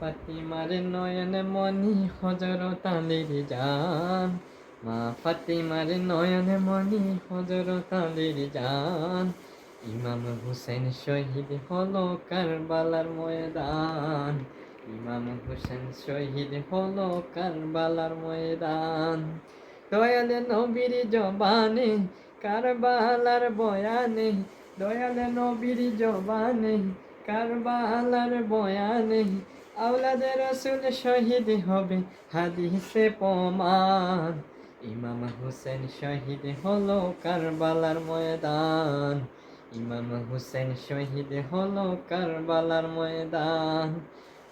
ফাতিমার নয়ন মনি হজরত আলীর জান। মা ফাতিমার নয়ন মনি হজরত আলীর জান। ইমাম হুসেন শহীদ হলো কারবালার ময়দান। ইমাম হুসেন শহীদ হলো কারবালার ময়দান। দয়াল নবীর জবানে, কারবালার বয়ানে। দয়াল নবীর জবানে, কারবালার বয়ানে। আওলাদের রসুল শহীদ হবে হাদিসে প্রমাণ। ইমাম হুসেন শহীদ হলো কারবালার ময়দান। ইমাম হুসেন শহীদ হলো কারবালার ময়দান।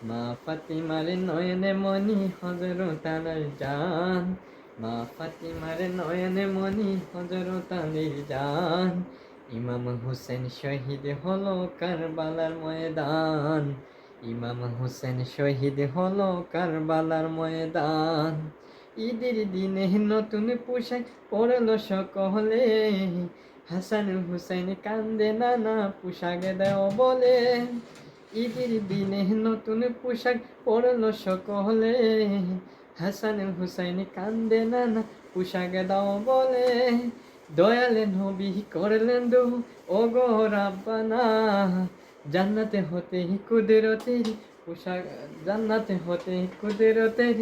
মা ফাতিমার নয়নে মনি হজরত আলার জান। মা ফাতিমার নয়নে মনি হজরত আলীর জান। ইমাম হুসেন শহীদ হলো কারবালার ময়দান। ইমাম হুসেন শহীদ হলো কারবালার ময়দান। ঈদের দিনে নতুন পোশাক পরলো সকলে। হাসান হুসেন কান্দে নানা পোশাক দেও বলে। ঈদের দিনে নতুন পোশাক পরলো সকলে। হাসান হুসাইন কান্দে নানা পোশাক দাও বলে। দয়ালে নবী করলেন দু ও গো রাব্বানা। জান্নাতে হতে কুদরতের পোশাক জান্নাতে হতে কুদরতের